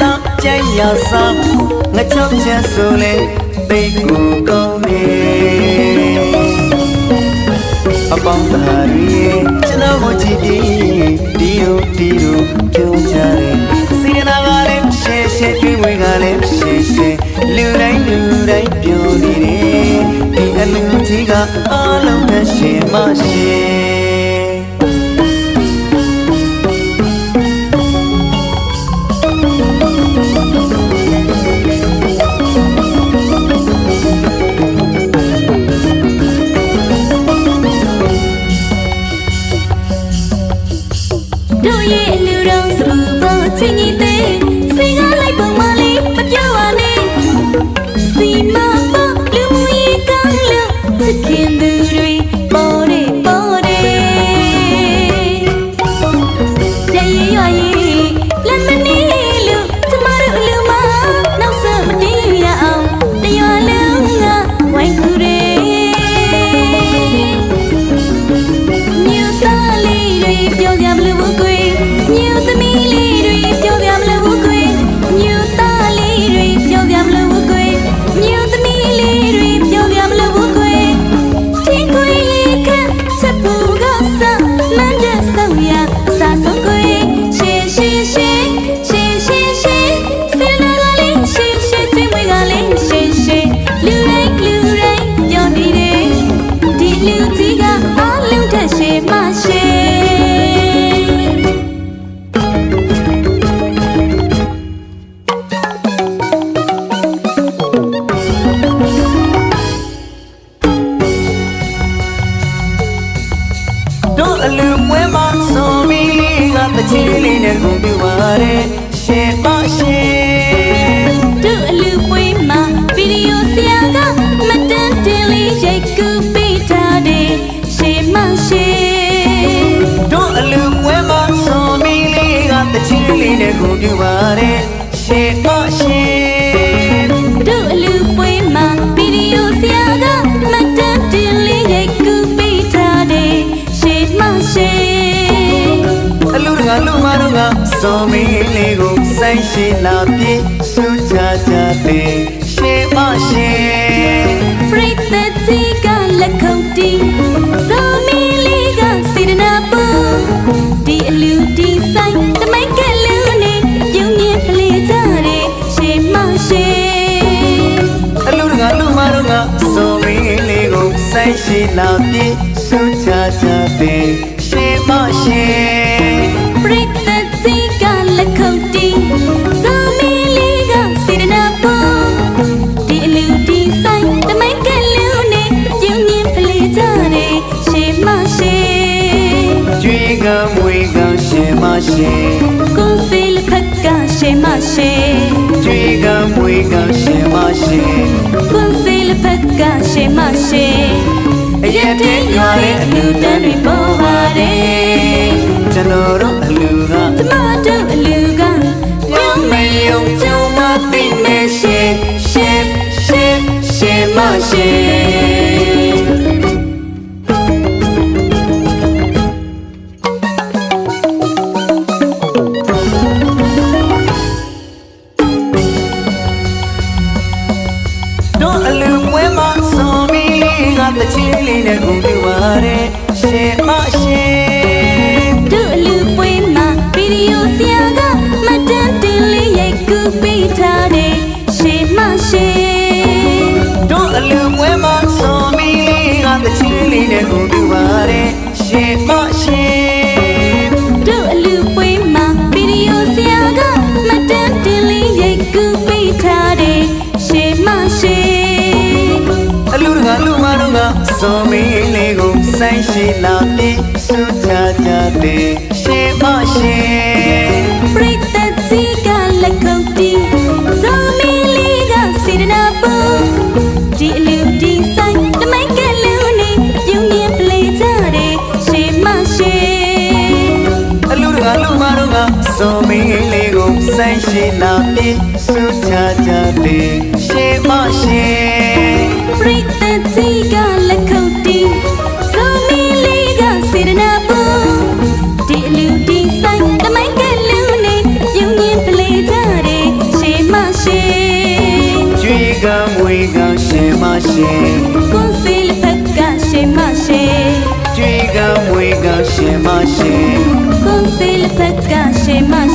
တာကြိုင်ရစားငါချောက်ချက်ဆိုလဲသိကူကောင်းနေအပေါင်းသားရေကျွန်တော်ကိုကြည့်ပြီးဒီလိုဒီလိုပြုံးကြတယ်စေနာကလည်းရှေရှေတွေးမွေးကလည်းရှေရှေလူတိုင်းလူတိုင်းပြောနေတယ်ဒီအလူကြီးကအလုံးနဲ့ရှင်မရှင် মাসে လူတကလူမတို့ကစော်မီလေးကိုဆိုင်ရှိလာပြေစူချာချာတဲ့ရှင်မရှင်ပရိသတ်ကြီးကလက်ခုပ်တီးဇော်မီလေးကစေတနာပူဒီအလူဒီဆိုင်တမိုက်ကလူနေပြုံးမြင်ပလေးကြတယ်ရှေမရှိအလူတကလူမတို့ကစော်မီလေးကိုဆိုင်ရှိလာပြေစူချာချာတဲ့ရှင်မရှ မီလေးကစေတနာပူဒီအလူဒီဆိုင်တမိုက်ကလူနေပြုံးမြင်ပလေးကြတယ်ရှေမရှိကျွေးကမွေကရှင်မရှင်ကိုယ်စီလက်ဖက်ကရှေမရှိကျွေးကမွေကရှင်မရှင်ကွန်စီလဖက်ကရှေမရှိအရက်တဲ့ရွာရဲ့အလူတန်းတွေပေါ်ပါတယ်ကျွန်တော် ရှင် အလူမွဲမှာစော်မီလေးကတချင်းလေးနဲ့ကုန်ပြပါတယ်ရှင်မရှင်တို့အလူပွေးမှာဗီဒီယိုဆရာကမတန်တင်လေးရိုက်ကူးပေးထားတယ်ရှေမရှိအလူတကလူမတို့ကစော်မီလေးကိုဆိုင်ရှိလာပြီးစူချာချာတဲ့ ကိုဆိုင်ရှိလာပြီးစူချာချာတဲ့ရှင်မရှင်ပရိသတ်ကြီးကလက်ခုပ်တီးဇော်မီလေးကစေတနာပူဒီအလူဒီဆိုင်တမိုက်ကလူနေပြုံးမြင်ပလေးကြတယ်ရှေမရှိကျွေးကမွေကရှင်မရှင်ကွန်စီလဖက်ကရှေမရှိကျွေးကမွေကရှင်မရှင်ကွန်စီလဖက်ကရှေမရှိ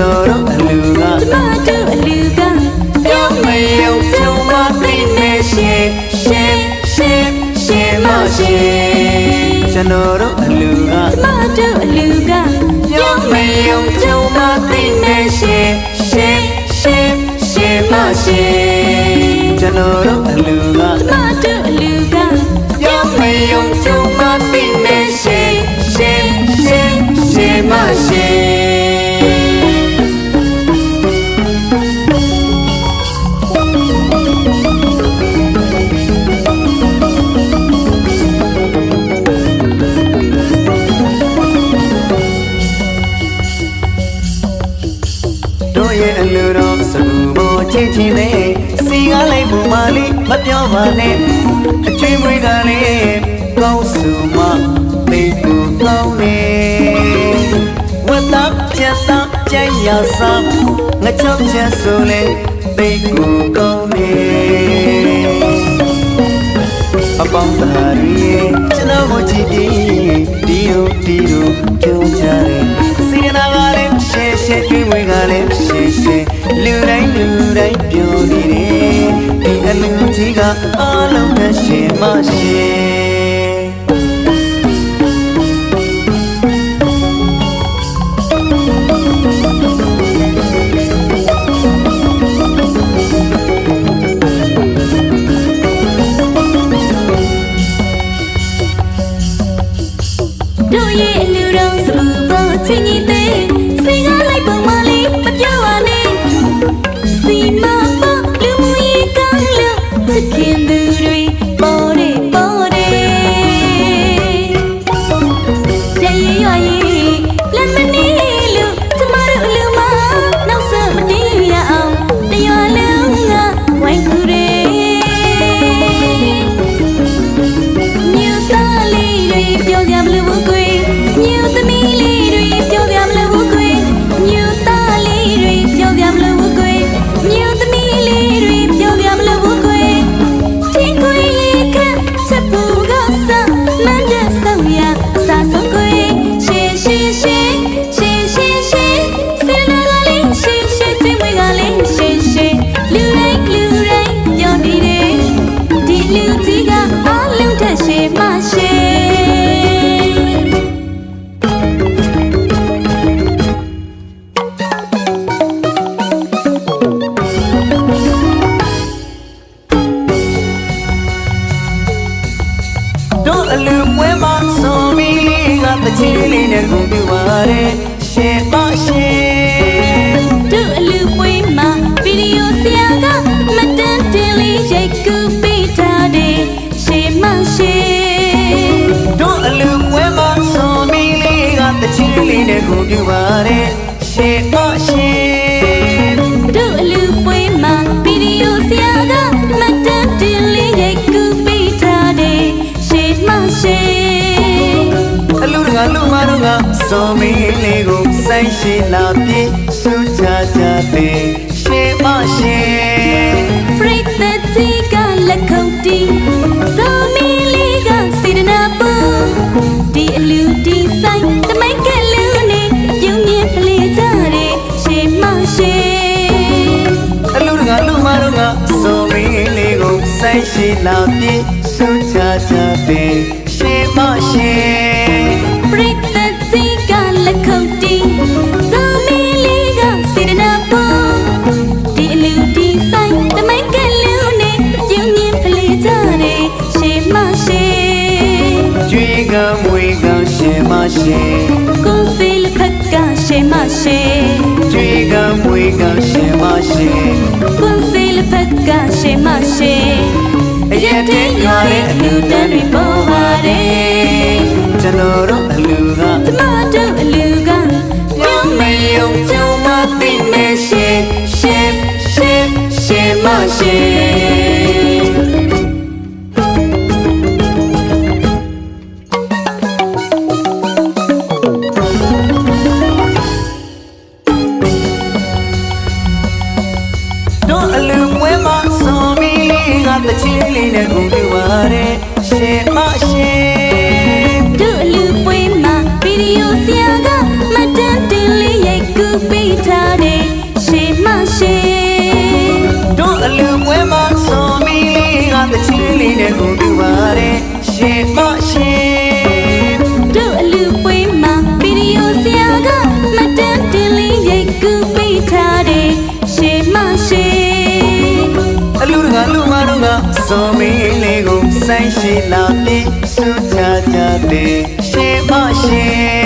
တော်တို့အလူကကျမတို့အလူကပြောင်းမယုံကြုံမသိနေရှင်ရှင်ရှင်ရှင်မရှင်ကျွန်တော်တို့အလူကကျမတို့အလူကပြောင်းမယုံကြုံမသိနေရှင်ရှင်ရှင်ရှင်မရှင်ကျွန်တော်တို့အလူကကျမတို့ ဘောချစ်ချင်းနဲ့စီကားလိုက်ပုံမလေးမပြောပါနဲ့အချွေးမွေးကလည်းကောင်းစုမသိကိုကောင်းနေဝတ်သားပြတ်သားကြိုက်ရစားငါချောက်ချက်ဆိုလေသိကိုကောင်းနေအပေါင်းသားရီကျွန်တော်ကိုကြည့်ပြီးဒီလိုဒီလိုပြောကြတယ် အလုံးနဲ့ရှင်မရှိ ပါတယ်ရှင်ပါရှင်တို့အလူပွေးမှာဗီဒီယိုဆရာကမတန်တင်လေးရိုက်ကူပေးထားတယ်ရှင်မရှင်တို့အလူပွေးမှာဆိုမီလေးကတချင်းလေးနဲ့ကိုပြပါတယ်ရှင်ပါရှင်တို့အလူပွေးမှာဗီဒီယိုဆရာကမတန်တင်လေးရိုက်ကူပေးထားတယ်ရှင်မရှင်အလူကလူမာတို့ ဆိုင်ရှိလာပြေစူချာချာတဲ့ရှင်မရှိပရိသတ်ကြီးကလက်ခုပ်တီးဇော်မီလေးကစေတနာပူဒီအလူဒီဆိုင်တမိုက်ကလူနေပြုံးမြင်ပလေကြတယ်ရှေ့မရှိအလူတကလူမတို့ကစော်မင်းလေးကိုဆိုင်ရှိလာပြေစူချာချာတဲ့ ရှင်မရှိကွန်စီလဖက်ကရှေမရှိအရက်တဲ့ရွာရဲ့အလူတန်းတွေပေါ်ပါတယ်ကျွန်တော်တို့အလူကကျမတို့အလူကပြောင်းမယုံကြုံမသိနေရှင်ရှင်ရှင်ရှင်မရှိ ချင်းလေးနဲ့ကုန်ပြပါတယ်ရှင်မရှိတို့အလူပွဲမှာဗီဒီယိုဆရာကမတ်တန်တင်လေးရိုက်ကူပေးထားတယ်ရှေမရှိအလူတကလူမတို့ကစော်မီလေးကိုဆိုင်ရှိလာပြီးစူချာချာတဲ့ရှင်မရှိပ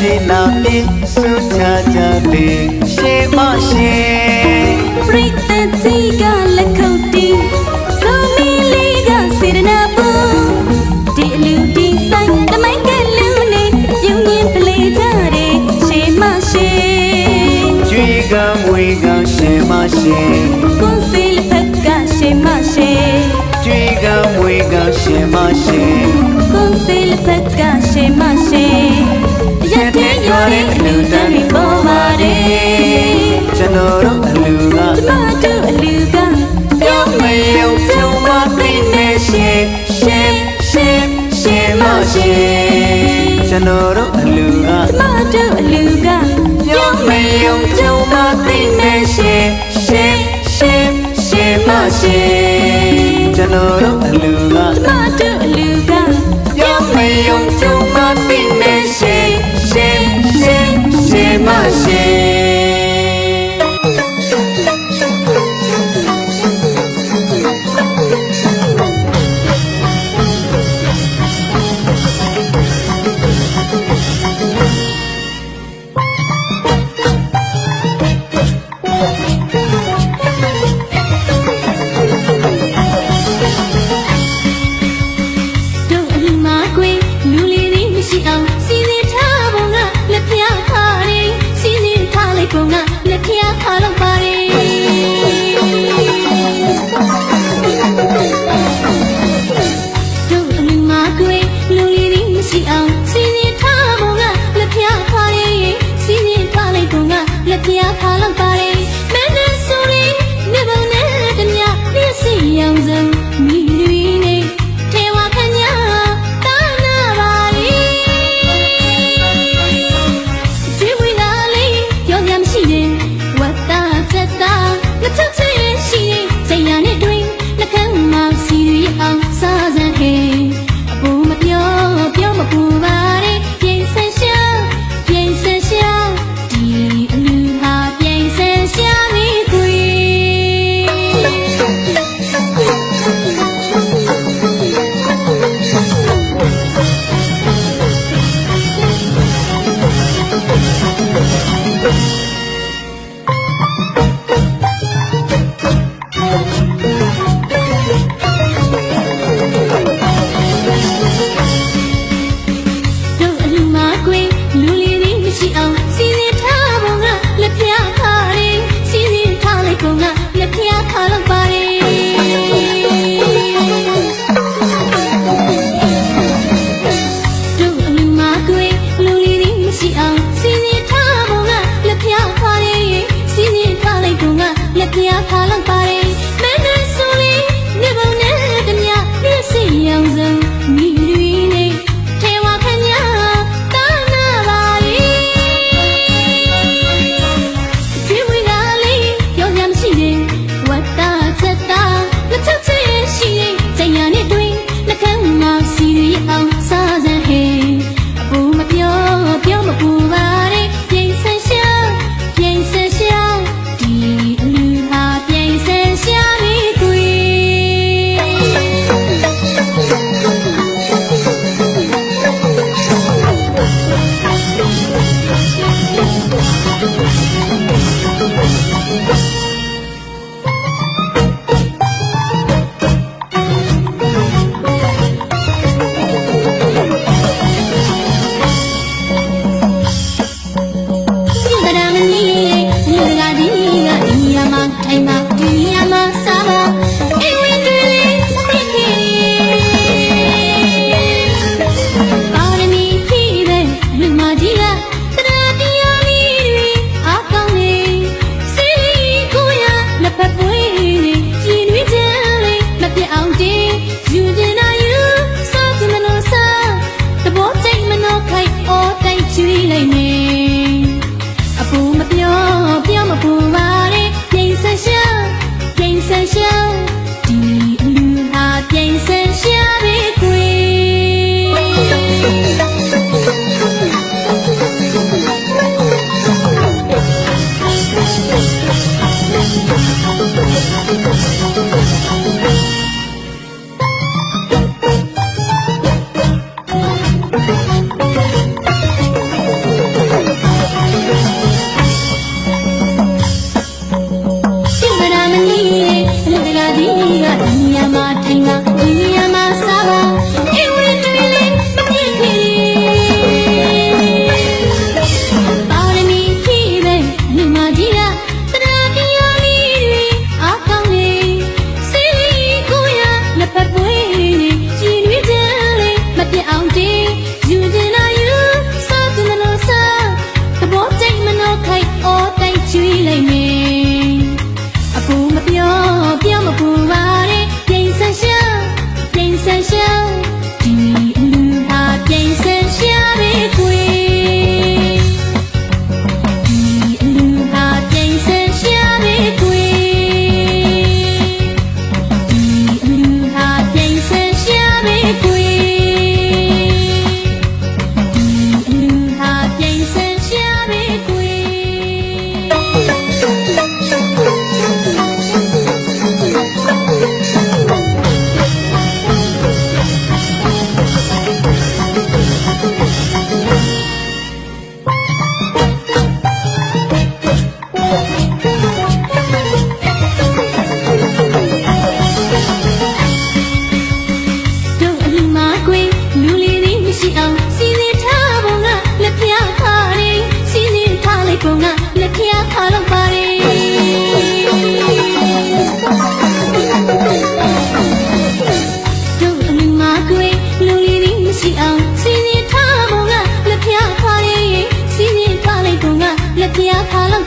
ဆိုင်ရှိလာပြီးစူချာချာတဲ့ရှင်မရှိပရိသတ်ကြီးကလက်ခုပ်တီးဇော်မီလေးကစေတနာပူဒီအလူဒီဆိုင်တမိုက်ကလူနေပြုံးမြင်ပလေကြတယ်ရှေမရှိကျွေးကမွေကရှင်မရှိကွန်စီလဖက်ကရှေမရှိကျွေးကမွေကရှင်မရှိကွန်စီလဖက်ကရှေမရှိ ရက်တဲ့ရွာရဲ့အလူတန်းတွေပေါ်ပါတယ်ကျွန်တော်တို့အလူကကျမတို့အလူကပြောင်းမယုံကြုံမသိနေရှင်ရှင်ရှင်ရှင်မရှိကျွန်တော်တို့အလူကကျမတို့အလူကပြောင်းမယုံကြုံမသိနေရှင်ရှင်ရှင်ရှင်မရှိကျွန်တော်တို့အလူကကျမတို့အလူကပြောင်းမယုံကြုံ ရှင်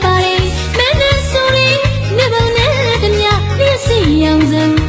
ပါလေမင်းနဲ့ဆိုရင်နေပုံနဲ့တည်းမြလျှက်စီအောင်စုံ